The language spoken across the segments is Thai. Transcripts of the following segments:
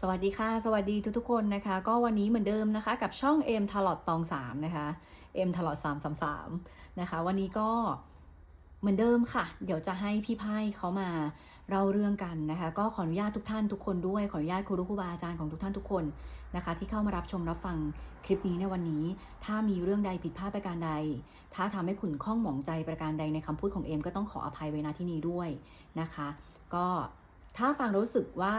สวัสดีค่ะ สวัสดีทุกๆคนนะคะ ก็วันนี้เหมือนเดิมนะคะ กับช่องเอ็มทลอดตองสามนะคะเอ็มทลอดสามสามสามนะคะ วันนี้ก็เหมือนเดิมค่ะ เดี๋ยวจะให้พี่ไพ่เขามาเล่าเรื่องกันนะคะ ก็ขออนุญาตทุกท่านทุกคนด้วย ขออนุญาตครูครูบาอาจารย์ของทุกท่านทุกคนนะคะ ที่เข้ามารับชมรับฟังคลิปนี้ในวันนี้ ถ้ามีเรื่องใดผิดพลาดประการใด ถ้าทำให้ขุนข้องหมองใจประการใดในคำพูดของเอ็มก็ต้องขออภัยไว้ณที่นี้ด้วยนะคะ ก็ ถ้าฟังรู้สึกว่า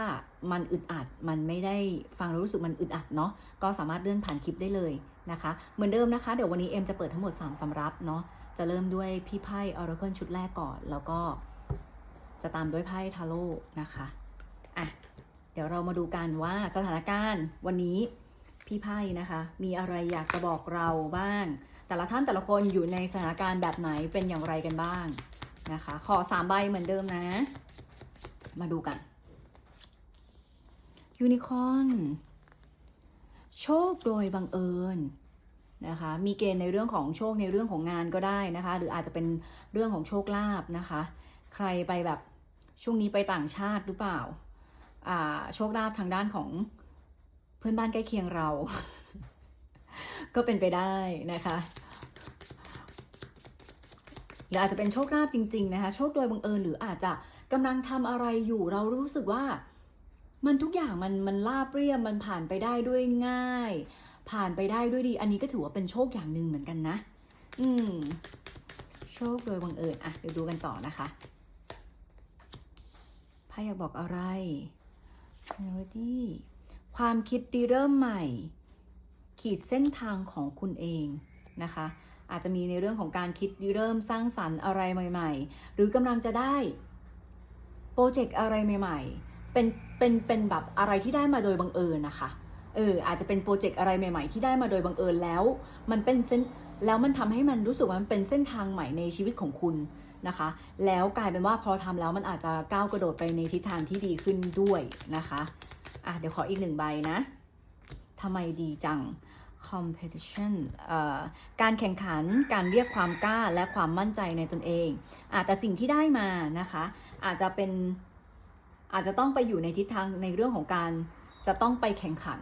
มันอึดอัด มันไม่ได้ฟังรู้สึกมันอึดอัดเนาะ ก็สามารถเลื่อนผ่านคลิปได้เลยนะคะ เหมือนเดิมนะคะ เดี๋ยววันนี้เอ็มจะเปิดทั้งหมด 3สำรับเนาะ จะเริ่มด้วยพี่ไพ่ Oracle ชุดแรกก่อน แล้วก็จะตามด้วยไพ่ทาโร่นะคะ อะ เดี๋ยวเรามาดูกันว่าสถานการณ์วันนี้พี่ไพ่นะคะ มีอะไรอยากจะบอกเราบ้าง แต่ละท่านแต่ละคนอยู่ในสถานการณ์แบบไหนเป็นอย่างไรกันบ้างนะคะ ขอสามใบเหมือนเดิมนะ มาดูกันยูนิคอนโชคโดยบังเอิญนะคะมีเกณฑ์ในเรื่องของโชคในเรื่องของงานก็ได้นะคะ หรืออาจจะเป็นเรื่องของโชคลาภนะคะ ใครไปแบบช่วงนี้ไปต่างชาติหรือเปล่าอ่าโชคลาภทางด้านของเพื่อนบ้านใกล้เคียงเรา ก็เป็นไปได้นะคะหรืออาจจะเป็นโชคลาภจริง ๆ นะคะ โชคโดยบังเอิญหรืออาจจะ กำลังทำอะไรอยู่เรารู้สึกว่า มันทุกอย่างมันมันราบเรียบมันผ่านไปได้ด้วยง่าย ผ่านไปได้ด้วยดี อันนี้ก็ถือว่าเป็นโชคอย่างหนึ่งเหมือนกันนะ อืม โชคโดยบังเอิญอะเดี๋ยวดูกันต่อนะคะไพ่อยากบอกอะไร clarity ความคิดรีเริ่มใหม่ ขีดเส้นทางของคุณเองนะคะ อาจจะมีในเรื่องของการคิดริเริ่มสร้างสรรค์อะไรใหม่ ๆ หรือกำลังจะได้ โปรเจกต์อะไรใหม่ ๆ เป็นเป็นเป็นแบบอะไรที่ได้มาโดยบังเอิญนะคะเอออาจจะเป็นโปรเจกต์อะไรใหม่ ๆ ที่ได้มาโดยบังเอิญแล้ว มันเป็นเส้นแล้วมันทำให้มันรู้สึกว่ามันเป็นเส้นทางใหม่ในชีวิตของคุณนะคะ แล้วกลายเป็นว่าพอทำแล้วมันอาจจะก้าวกระโดดไปในทิศทางที่ดีขึ้นด้วยนะคะอะเดี๋ยวขออีกหนึ่งใบนะทำไมดีจัง competition การแข่งขัน การเรียกความกล้าและความมั่นใจในตนเองอแต่สิ่งที่ได้มานะคะ อาจจะเป็นอาจจะต้องไปอยู่ในทิศทางในเรื่องของการจะต้องไปแข่งขัน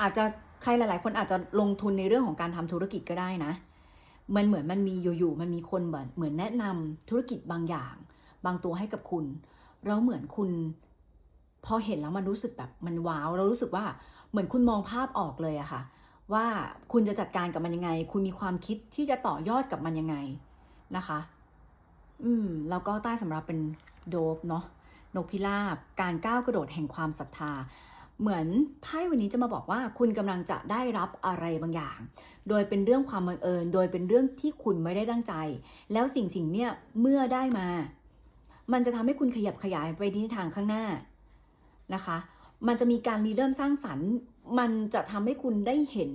อาจจะใครหลาย ๆ คนอาจจะลงทุนในเรื่องของการทำธุรกิจก็ได้นะ มันเหมือนมันมีอยู่ๆมันมีคนเหมือนเหมือนแนะนำธุรกิจบางอย่าง บางตัวให้กับคุณแล้วเหมือนคุณ พอเห็นแล้วมันรู้สึกแบบมันว้าว เรารู้สึกว่า เหมือนคุณมองภาพออกเลยอะค่ะ ว่าคุณจะจัดการกับมันยังไง คุณมีความคิดที่จะต่อยอดกับมันยังไงนะคะ อืมแล้วก็ใต้สำหรับเป็นโดบเนาะนกพิราบ การก้าวกระโดดแห่งความศรัทธา เหมือนไพ่วันนี้จะมาบอกว่า คุณกำลังจะได้รับอะไรบางอย่าง โดยเป็นเรื่องความบังเอิญ โดยเป็นเรื่องที่คุณไม่ได้ตั้งใจ แล้วสิ่งสิ่งเนี้ยเมื่อได้มา มันจะทำให้คุณขยับขยายไปในทางข้างหน้านะคะ มันจะมีการรีเริ่มสร้างสรรค์ มันจะทำให้คุณได้เห็น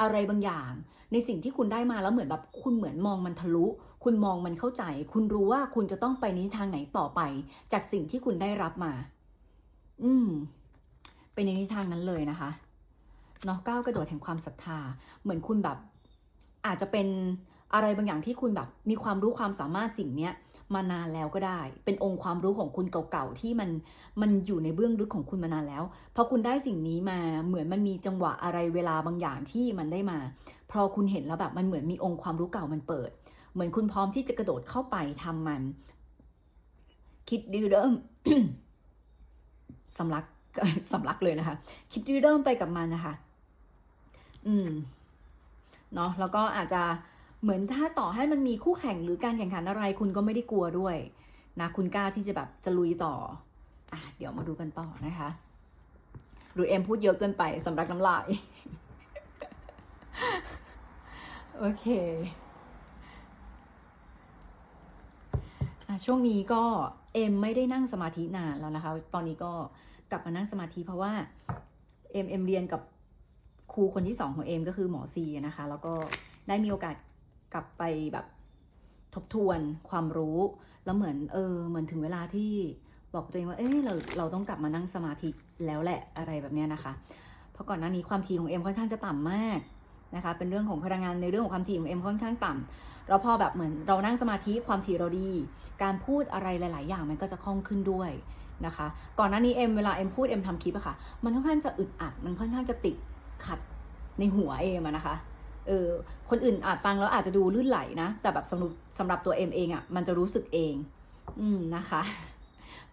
อะไรบางอย่าง ในสิ่งที่คุณได้มาแล้วเหมือนแบบคุณเหมือนมองมันทะลุ คุณมองมันเข้าใจ คุณรู้ว่าคุณจะต้องไปในทางไหนต่อไป จากสิ่งที่คุณได้รับมา อืมเป็นในทิศทางนั้นเลยนะคะเนาะก้าวกระโดดแห่งความศรัทธา เหมือนคุณแบบอาจจะเป็น อะไรบางอย่างที่คุณแบบมีความรู้ความสามารถสิ่งเนี้ยมานานแล้วก็ได้ เป็นองค์ความรู้ของคุณเก่าๆที่มันมันอยู่ในเบื้องลึกของคุณมานานแล้วพอคุณได้สิ่งนี้มาเหมือนมันมีจังหวะอะไรเวลาบางอย่างที่มันได้มา พอคุณเห็นแล้วแบบมันเหมือนมีองค์ความรู้เก่ามันเปิด เหมือนคุณพร้อมที่จะกระโดดเข้าไปทำมัน คิดดีเริ่มสำลักสำลักเลยนะคะ คิดดีเริ่มไปกับมันนะคะ อืมเนาะแล้วก็อาจจะ เหมือนถ้าต่อให้มันมีคู่แข่งหรือการแข่งขันอะไร คุณก็ไม่ได้กลัวด้วยนะคุณกล้าที่จะแบบจะลุยต่ออะเดี๋ยวมาดูกันต่อนะคะ หรือเอ็มพูดเยอะเกินไปสำหรับน้ำลายโอเคอะช่วงนี้ก็เอ็มไม่ได้นั่งสมาธินานแล้วนะคะ ตอนนี้ก็กลับมานั่งสมาธิเพราะว่าเอ็มเอ็มเรียนกับครูคนที่สองของเอ็มก็คือหมอซีนะคะ แล้วก็ได้มีโอกาส กลับไปแบบทบทวนความรู้ แล้วเหมือนเออเหมือนถึงเวลาที่บอกตัวเองว่าเอ้ยเราเราต้องกลับมานั่งสมาธิแล้วแหละอะไรแบบเนี้ยนะคะ เพราะก่อนหน้านี้ความถี่ของเอ็มค่อนข้างจะต่ำมากนะคะ เป็นเรื่องของพลังงานในเรื่องของความถี่ของเอ็มค่อนข้างต่ำแล้วพอแบบเหมือนเรานั่งสมาธิความถี่เราดี การพูดอะไรหลาย ๆ อย่างมันก็จะคล่องขึ้นด้วยนะคะ ก่อนหน้านี้เอ็มเวลาเอ็มพูดเอ็มทำคลิปอะค่ะ มันค่อนข้างจะอึดอัด มันค่อนข้างจะติดขัดในหัวเอ็มนะคะ เออคนอื่นอาจฟังแล้วอาจจะดูลื่นไหลนะ แต่แบบสำหรับสำหรับตัวเอ็มเองอะมันจะรู้สึกเอง อืมนะคะ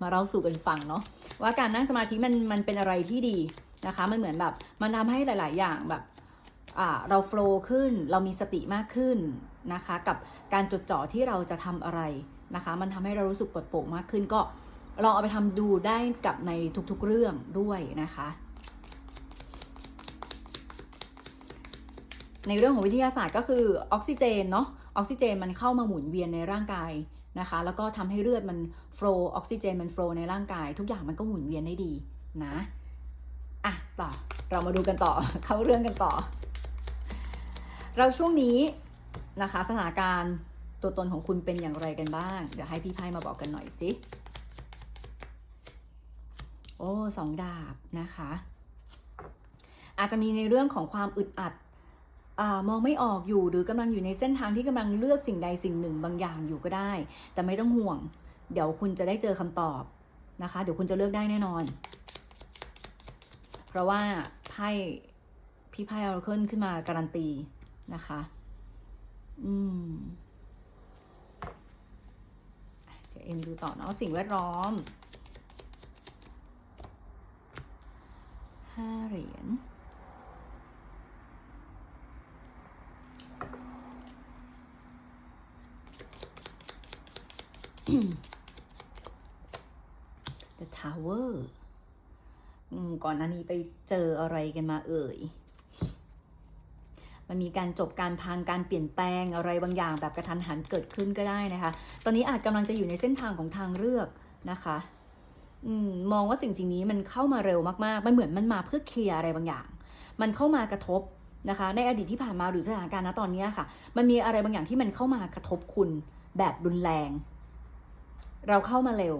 มาเล่าสู่กันฟังเนาะว่าการนั่งสมาธิมันมันเป็นอะไรที่ดีนะคะ มันเหมือนแบบมันทำให้หลาย ๆ อย่างแบบอ่าเราโฟล์ขึ้น เรามีสติมากขึ้นนะคะ กับการจดจ่อที่เราจะทำอะไรนะคะ มันทำให้เรารู้สึกปลดโปร่งมากขึ้นก็ลองเอาไปทำดูได้กับในทุกๆเรื่องด้วยนะคะ ในเรื่องของวิทยาศาสตร์ก็คือออกซิเจนเนาะออกซิเจนมันเข้ามาหมุนเวียนในร่างกายนะคะ แล้วก็ทำให้เลือดมันโฟล์ออกซิเจนมันโฟล์ในร่างกาย ทุกอย่างมันก็หมุนเวียนได้ดีนะอะต่อเรามาดูกันต่อเข้าเรื่องกันต่อ เราช่วงนี้นะคะสถานการณ์ตัวตนของคุณเป็นอย่างไรกันบ้าง เดี๋ยวให้พี่ไพ่มาบอกกันหน่อยสิโอ้สองดาบนะคะ อาจจะมีในเรื่องของความอึดอัด มองไม่ออกอยู่หรือกำลังอยู่ในเส้นทางที่กำลังเลือกสิ่งใดสิ่งหนึ่งบางอย่างอยู่ก็ได้ แต่ไม่ต้องห่วง เดี๋ยวคุณจะได้เจอคำตอบนะคะ เดี๋ยวคุณจะเลือกได้แน่นอน เพราะว่าไพ่พี่ไพ่ออร์เคิลขึ้นมาการันตีนะคะ อืมเดี๋ยวเอ็มดูต่อเนาะสิ่งแวดล้อมห้าเหรียญ The Tower อืมก่อนหน้านี้ไปเจออะไรกันมาเอ่ย มันมีการจบการพังการเปลี่ยนแปลงอะไรบางอย่างแบบกระทันหันเกิดขึ้นก็ได้นะคะ ตอนนี้อาจกำลังจะอยู่ในเส้นทางของทางเลือกนะคะอมมองว่าสิ่งสิ่งนี้มันเข้ามาเร็วมากๆ มันเหมือนมันมาเพื่อเคลียร์อะไรบางอย่าง มันเข้ามากระทบนะคะ ในอดีตที่ผ่านมาหรือสถานการณ์ณตอนนี้ค่ะ มันมีอะไรบางอย่างที่มันเข้ามากระทบคุณแบบรุนแรง เราเข้ามาเร็ว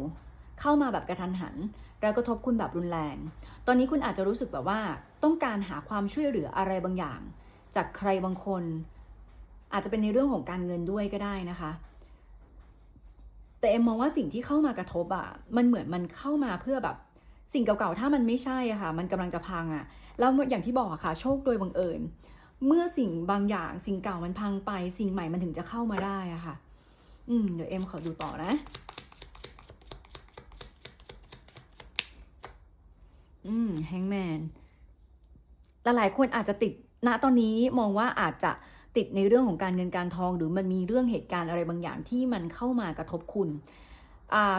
เข้ามาแบบกระทันหัน แล้วกระทบคุณแบบรุนแรง ตอนนี้คุณอาจจะรู้สึกแบบว่า ต้องการหาความช่วยเหลืออะไรบางอย่าง จากใครบางคน อาจจะเป็นในเรื่องของการเงินด้วยก็ได้นะคะ แต่เอ็มมองว่าสิ่งที่เข้ามากระทบอะ่ะ มันเหมือนมันเข้ามาเพื่อแบบสิ่งเก่าๆ ถ้ามันไม่ใช่อะค่ะ มันกำลังจะพังอะ่ะแล้วอย่างที่บอกอะค่ะ โชคโดยบังเอิญ เมื่อสิ่งบางอย่าง สิ่งเก่ามันพังไป สิ่งใหม่มันถึงจะเข้ามาได้อะค่ะ อืม เดี๋ยวเอ็มขอดูต่อนะ อืมแฮงแมนแต่หลายคนอาจจะติดณตอนนี้มองว่าอาจจะติดในเรื่องของการเงินการทอง หรือมันมีเรื่องเหตุการณ์อะไรบางอย่างที่มันเข้ามากระทบคุณ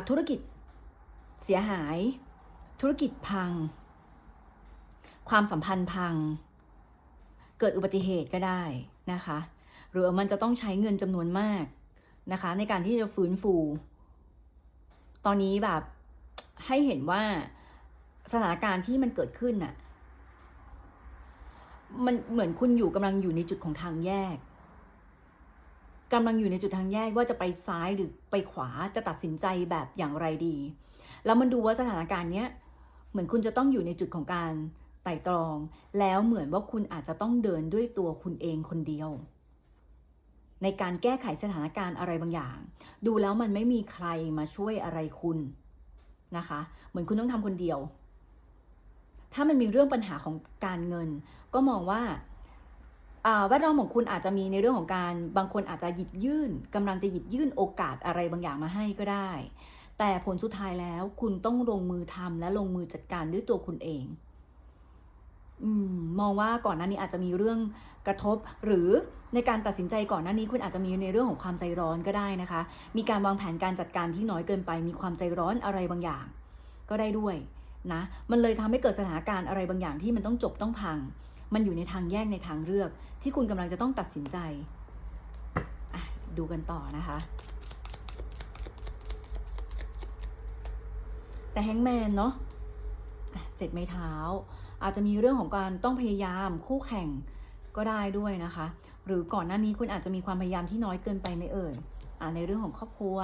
ธุรกิจเสียหาย ธุรกิจพัง ความสัมพันธ์พัง เกิดอุบัติเหตุก็ได้นะคะ หรือมันจะต้องใช้เงินจำนวนมากนะคะ ในการที่จะฟื้นฟู ตอนนี้แบบให้เห็นว่า สถานการณ์ที่มันเกิดขึ้นน่ะ มันเหมือนคุณอยู่กำลังอยู่ในจุดของทางแยกกำลังอยู่ในจุดทางแยกว่าจะไปซ้ายหรือไปขวาจะตัดสินใจแบบอย่างไรดี แล้วมันดูว่าสถานการณ์เนี้ยเหมือนคุณจะต้องอยู่ในจุดของการไต่ตรอง แล้วเหมือนว่าคุณอาจจะต้องเดินด้วยตัวคุณเองคนเดียว ในการแก้ไขสถานการณ์อะไรบางอย่าง ดูแล้วมันไม่มีใครมาช่วยอะไรคุณนะคะ เหมือนคุณต้องทำคนเดียว ถ้ามันมีเรื่องปัญหาของการเงิน ก็มองว่าแวดล้อมของคุณอาจจะมีในเรื่องของการบางคนอาจจะหยิบยื่นกำลังจะหยิบยื่นโอกาสอะไรบางอย่างมาให้ก็ได้ แต่ผลสุดท้ายแล้วคุณต้องลงมือทำและลงมือจัดการด้วยตัวคุณเองอมมองว่าก่อนหน้านี้อาจจะมีเรื่องกระทบ หรือในการตัดสินใจก่อนหน้านี้คุณอาจจะมีในเรื่องของความใจร้อนก็ได้นะคะ มีการวางแผนการจัดการที่น้อยเกินไป มีความใจร้อนอะไรบางอย่าง ก็ได้ด้วย นะมันเลยทำให้เกิดสถานการณ์อะไรบางอย่างที่มันต้องจบต้องพัง มันอยู่ในทางแยกในทางเลือก ที่คุณกำลังจะต้องตัดสินใจดูกันต่อนะคะ แต่แฮงแมนเนาะเจ็ดไม้เท้า อาจจะมีเรื่องของการต้องพยายามคู่แข่งก็ได้ด้วยนะคะ หรือก่อนหน้านี้คุณอาจจะมีความพยายามที่น้อยเกินไปไม่เอ่ยอในเรื่องของครอบครัว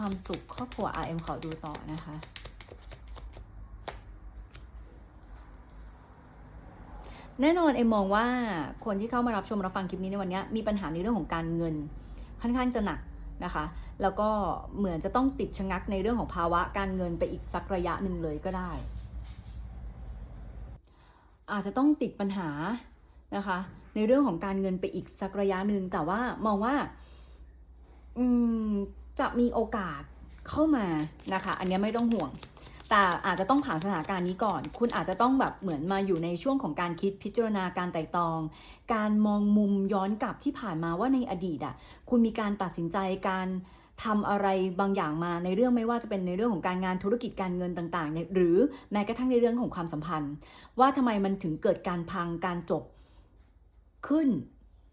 ความสุขครอบครัว RM ขอดูต่อนะคะ แน่นอนเอ็มมองว่าคนที่เข้ามารับชมรับฟังคลิปนี้ในวันนี้มีปัญหาในเรื่องของการเงิน ค่อนข้างจะหนักนะคะ แล้วก็เหมือนจะต้องติดชะงักในเรื่องของภาวะการเงินไปอีกสักระยะหนึ่งเลยก็ได้ อาจจะต้องติดปัญหานะคะ ในเรื่องของการเงินไปอีกสักระยะหนึ่งแต่ว่ามองว่า อืม จะมีโอกาสเข้ามานะคะ อันนี้ไม่ต้องห่วง แต่อาจจะต้องผ่านสถานการณ์นี้ก่อน คุณอาจจะต้องแบบเหมือนมาอยู่ในช่วงของการคิดพิจารณาการไต่ตอง การมองมุมย้อนกลับที่ผ่านมาว่าในอดีตอะคุณมีการตัดสินใจการทำอะไรบางอย่างมาในเรื่องไม่ว่าจะเป็นในเรื่องของการงานธุรกิจการเงินต่างๆเนี่ยหรือแม้กระทั่งในเรื่องของความสัมพันธ์ ว่าทำไมมันถึงเกิดการพังการจบขึ้น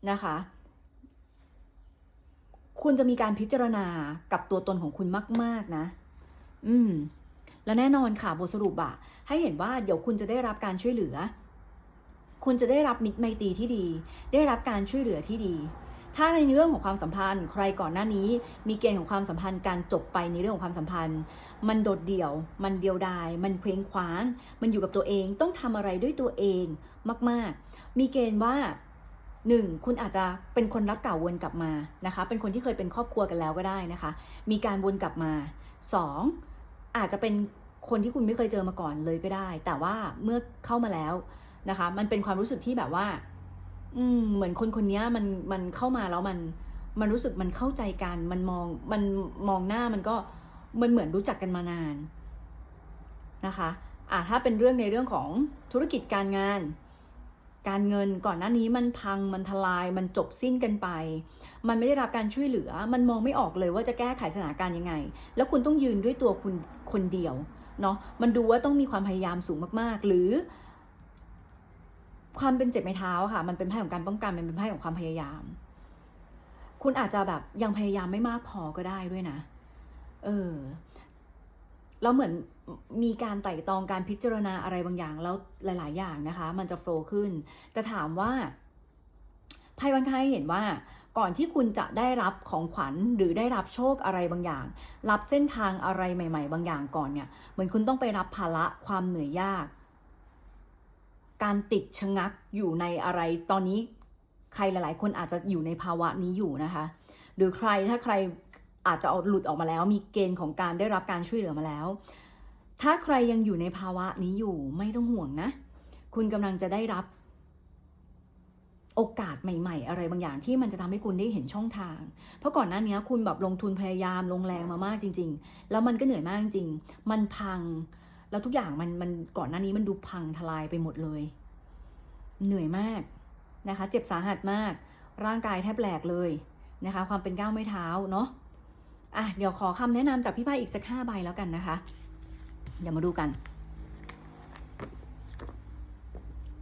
นะคะ คุณจะมีการพิจารณากับตัวตนของคุณมาก ๆ นะ อืม และแน่นอนค่ะบทสรุปอะให้เห็นว่าเดี๋ยวคุณจะได้รับการช่วยเหลือ คุณจะได้รับมิตรไมตรีที่ดี ได้รับการช่วยเหลือที่ดี ถ้าในเรื่องของความสัมพันธ์ ใครก่อนหน้านี้ มีเกณฑ์ของความสัมพันธ์การจบไปในเรื่องของความสัมพันธ์ มันโดดเดี่ยว มันเดียวดาย มันเคว้งคว้าง มันอยู่กับตัวเอง ต้องทำอะไรด้วยตัวเองมาก ๆ มีเกณฑ์ว่า หนึ่งคุณอาจจะเป็นคนรักเก่าวนกลับมานะคะ เป็นคนที่เคยเป็นครอบครัวกันแล้วก็ได้นะคะ มีการวนกลับมาสองอาจจะเป็นคนที่คุณไม่เคยเจอมาก่อนเลยก็ได้ แต่ว่าเมื่อเข้ามาแล้วนะคะ มันเป็นความรู้สึกที่แบบว่า อืมเหมือนคนคนนี้มันมันเข้ามาแล้วมันมันรู้สึกมันเข้าใจกันมันมองมันมองหน้ามันก็มันเหมือนรู้จักกันมานานนะคะอะถ้าเป็นเรื่องในเรื่องของธุรกิจการงาน การเงินก่อนหน้านี้มันพังมันทลาย มันจบสิ้นกันไป มันไม่ได้รับการช่วยเหลือ มันมองไม่ออกเลยว่าจะแก้ไขสถานการณ์ยังไง แล้วคุณต้องยืนด้วยตัวคุณคนเดียวเนาะมันดูว่าต้องมีความพยายามสูงมากๆ หรือ ความเป็นเจ็บไม้เท้าค่ะ มันเป็นไพ่ของการป้องกันมันเป็นไพ่ของความพยายาม คุณอาจจะแบบยังพยายามไม่มากพอก็ได้ด้วยนะ เออ แล้วเหมือนมีการไต่ตองการพิจารณาอะไรบางอย่างแล้วหลาย ๆ อย่างนะคะ มันจะโฟล์ขึ้น แต่ถามว่าไพ่ค่อนข้างให้เห็นว่าก่อนที่คุณจะได้รับของขวัญหรือได้รับโชคอะไรบางอย่าง รับเส้นทางอะไรใหม่ ๆ บางอย่างก่อนเนี่ยเหมือนคุณต้องไปรับภาระความเหนื่อยยาก การติดชะงักอยู่ในอะไรตอนนี้ใครหลาย ๆ คนอาจจะอยู่ในภาวะนี้อยู่นะคะ หรือใครถ้าใคร อาจจะเอาหลุดออกมาแล้ว มีเกณฑ์ของการได้รับการช่วยเหลือมาแล้ว ถ้าใครยังอยู่ในภาวะนี้อยู่ไม่ต้องห่วงนะ คุณกำลังจะได้รับ โอกาสใหม่ ๆ อะไรบางอย่างที่มันจะทำให้คุณได้เห็นช่องทาง เพราะก่อนหน้านี้คุณแบบลงทุนพยายามลงแรงมามากจริง ๆ แล้วมันก็เหนื่อยมากจริงๆมันพัง แล้วทุกอย่างมันมันก่อนหน้านี้มันดูพังทลายไปหมดเลย เหนื่อยมากนะคะ เจ็บสาหัสมาก ร่างกายแทบแหลกเลยนะคะ ความเป็นก้าวไม่เท้าเนาะ อะเดี๋ยวขอคำแนะนำจากพี่ไพ่อีกสักห้าใบแล้วกันนะคะ เดี๋ยวมาดูกัน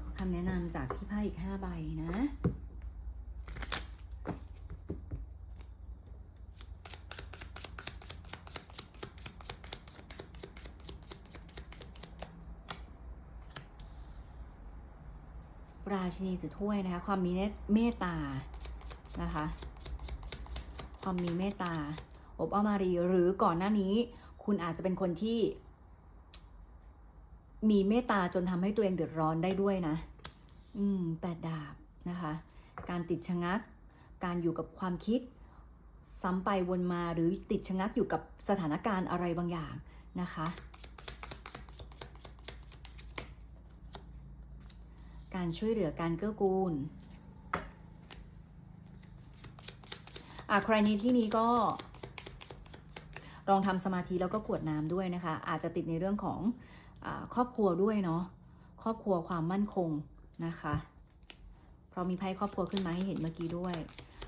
ขอคำแนะนำจากพี่ไพ่อีกห้าใบนะราชินีถือถ้วยนะคะ ความมีเมตตานะคะ ความมีเมตตา อบอ้อมอารี หรือก่อนหน้านี้ คุณอาจจะเป็นคนที่ มีเมตตาจนทำให้ตัวเองเดือดร้อนได้ด้วยนะ อืมแปดดาบนะคะ การติดชะงัก การอยู่กับความคิด ซ้ำไปวนมาหรือติดชะงักอยู่กับสถานการณ์อะไรบางอย่างนะคะ การช่วยเหลือการเกื้อกูลอะใครในที่นี้ก็ ลองทำสมาธิแล้วก็กวดน้ำด้วยนะคะ อาจจะติดในเรื่องของอครอบครัวด้วยเนาะครอบครัวความมั่นคงนะคะเพราะมีไพ่ครอบครัวขึ้นมาให้เห็นเมื่อกี้ด้วย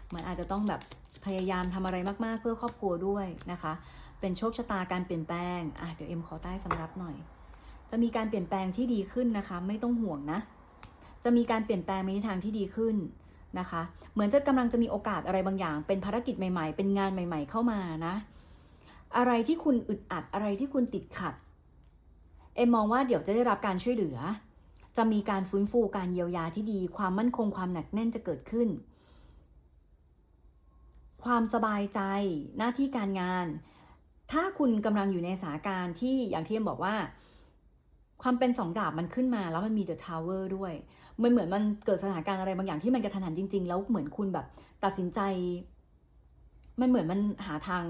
เหมือนอาจจะต้องแบบพยายามทำอะไรมากๆ เพื่อครอบครัวด้วยนะคะ เป็นโชคชะตาการเปลี่ยนแปลงอะเดี๋ยวเอ็มขอใต้สำรับหน่อย จะมีการเปลี่ยนแปลงที่ดีขึ้นนะคะ ไม่ต้องห่วงนะ จะมีการเปลี่ยนแปลงในทางที่ดีขึ้นนะคะ เหมือนจะกำลังจะมีโอกาสอะไรบางอย่าง เป็นภารกิจใหม่ ๆ เป็นงานใหม่ ๆ เข้ามานะ อะไรที่คุณอึดอัดอะไรที่คุณติดขัด เอ็มมองว่าเดี๋ยวจะได้รับการช่วยเหลือ จะมีการฟื้นฟูการเยียวยาที่ดี ความมั่นคงความหนักแน่นจะเกิดขึ้น ความสบายใจหน้าที่การงาน ถ้าคุณกำลังอยู่ในสถานการณ์ที่อย่างที่เอ็มบอกว่า ความเป็นสองดาบมันขึ้นมา แล้วมันมีเดอะทาวเวอร์ด้วยมันเหมือนมันเกิดสถานการณ์อะไรบางอย่างที่มันกระทันหันจริง ๆ แล้วเหมือนคุณแบบตัดสินใจ มันเหมือนมันหาทาง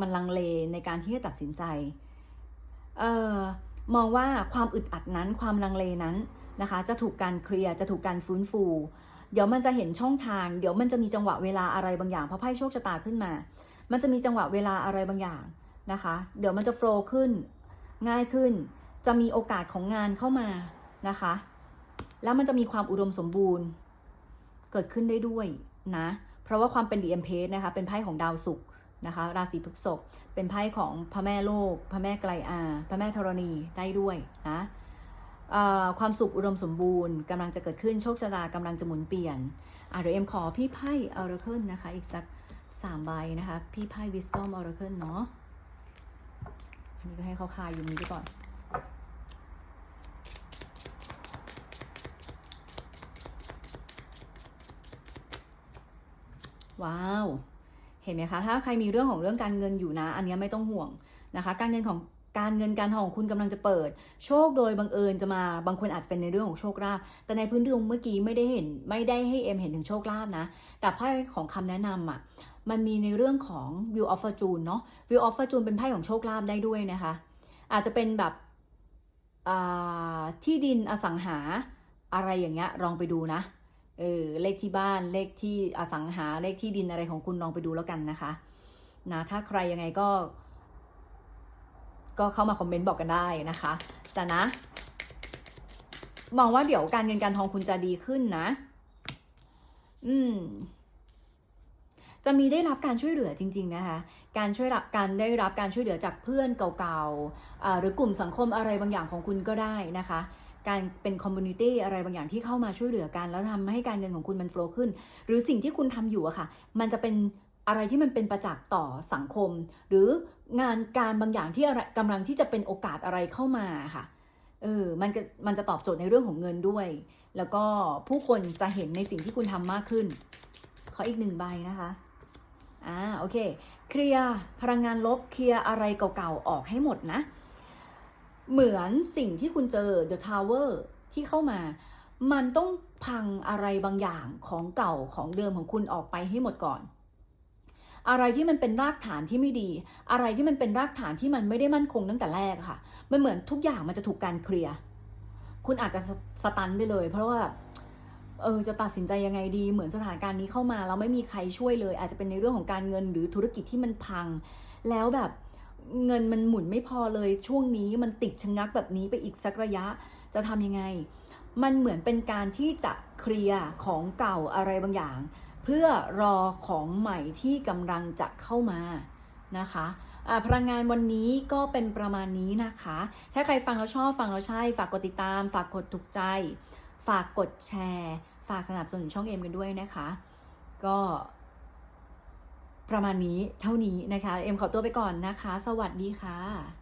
มันลังเลในการที่จะตัดสินใจเอ่อมองว่าความอึดอัดนั้นความลังเลนั้นนะคะจะถูกการเคลียร์จะถูกการฟื้นฟู เดี๋ยวมันจะเห็นช่องทาง เดี๋ยวมันจะมีจังหวะเวลาอะไรบางอย่างเพราะไพ่โชคชะตาขึ้นมา มันจะมีจังหวะเวลาอะไรบางอย่างนะคะ เดี๋ยวมันจะโฟล์ขึ้นง่ายขึ้น จะมีโอกาสของงานเข้ามานะคะ แล้วมันจะมีความอุดมสมบูรณ์ เกิดขึ้นได้ด้วยนะ เพราะว่าความเป็นดีเอ็มเพสนะคะเป็นไพ่ของดาวศุกร์ นะคะ ราศีพฤษภเป็นไพ่ของพระแม่โลก พระแม่ไกลอา พระแม่ธรณีได้ด้วยนะความสุขอุดมสมบูรณ์กำลังจะเกิดขึ้นโชคชะตากำลังจะหมุนเปลี่ยนอะเดี๋ยวเอ็มขอพี่ไพ่ออร์เคิลนะคะ อีกสักสามใบนะคะ พี่ไพ่ Wisdom Oracle เนาะอันนี้ก็ให้เขาคายอยู่นี้ไปก่อนว้าว ห็นไหมคะ ถ้าใครมีเรื่องของเรื่องการเงินอยู่นะ อันนี้ไม่ต้องห่วงนะคะ การเงินของการเงินการทองของคุณกำลังจะเปิด โชคโดยบังเอิญจะมาบางคนอาจจะเป็นในเรื่องของโชคลาภแต่ในพื้นดวงเมื่อกี้ไม่ได้เห็นไม่ได้ให้เอ็มเห็นถึงโชคลาภนะ แต่ไพ่ของคำแนะนำอะมันมีในเรื่องของ View of Fortune เนาะ View of Fortune เป็นไพ่ของโชคลาภได้ด้วยนะคะ อาจจะเป็นแบบที่ดินอสังหาอะไรอย่างเงี้ยลองไปดูนะ เออเลขที่บ้านเลขที่อสังหาเลขที่ดินอะไรของคุณลองไปดูแล้วกันนะคะนะถ้าใครยังไงก็ ก็เข้ามาคอมเมนต์บอกกันได้นะคะ แต่นะมองว่าเดี๋ยวการเงินการทองคุณจะดีขึ้นนะ อืม จะมีได้รับการช่วยเหลือจริง ๆ นะคะ การช่วยรับการได้รับการช่วยเหลือจากเพื่อนเก่าๆหรือกลุ่มสังคมอะไรบางอย่างของคุณก็ได้นะคะ การเป็นคอมมูนิตี้อะไรบางอย่างที่เข้ามาช่วยเหลือกัน แล้วทำให้การเงินของคุณมันโฟล์ขึ้น หรือสิ่งที่คุณทำอยู่อะค่ะ มันจะเป็นอะไรที่มันเป็นประจักษ์ต่อสังคม หรืองานการบางอย่างที่อะไรกำลังที่จะเป็นโอกาสอะไรเข้ามาค่ะเออมันมันจะตอบโจทย์ในเรื่องของเงินด้วย แล้วก็ผู้คนจะเห็นในสิ่งที่คุณทำมากขึ้น ขออีกหนึ่งใบนะคะ อ่า โอเค เคลียร์พลังงานลบ เคลียร์อะไรเก่าๆ ออกให้หมดนะ เหมือนสิ่งที่คุณเจอ The Tower ที่เข้ามา มันต้องพังอะไรบางอย่างของเก่าของเดิมของคุณออกไปให้หมดก่อน อะไรที่มันเป็นรากฐานที่ไม่ดี อะไรที่มันเป็นรากฐานที่มันไม่ได้มั่นคงตั้งแต่แรกค่ะ มันเหมือนทุกอย่างมันจะถูกการเคลียร์ คุณอาจจะสสตันไปเลย เพราะว่าเออจะตัดสินใจยังไงดี เหมือนสถานการณ์นี้เข้ามาแล้วไม่มีใครช่วยเลย อาจจะเป็นในเรื่องของการเงินหรือธุรกิจที่มันพัง แล้วแบบ เงินมันหมุนไม่พอเลยช่วงนี้มันติดชะงักแบบนี้ไปอีกสักระยะจะทำยังไง มันเหมือนเป็นการที่จะเคลียร์ของเก่าอะไรบางอย่าง เพื่อรอของใหม่ที่กำลังจะเข้ามานะคะพลังงานวันนี้ก็เป็นประมาณนี้นะคะ ถ้าใครฟังแล้วชอบฟังแล้วใช่ ฝากกดติดตาม ฝากกดถูกใจ ฝากกดแชร์ ฝากสนับสนุนช่องเอ็มกันด้วยนะคะ ก็ ประมาณนี้เท่านี้นะคะ เอ็มขอตัวไปก่อนนะคะ สวัสดีค่ะ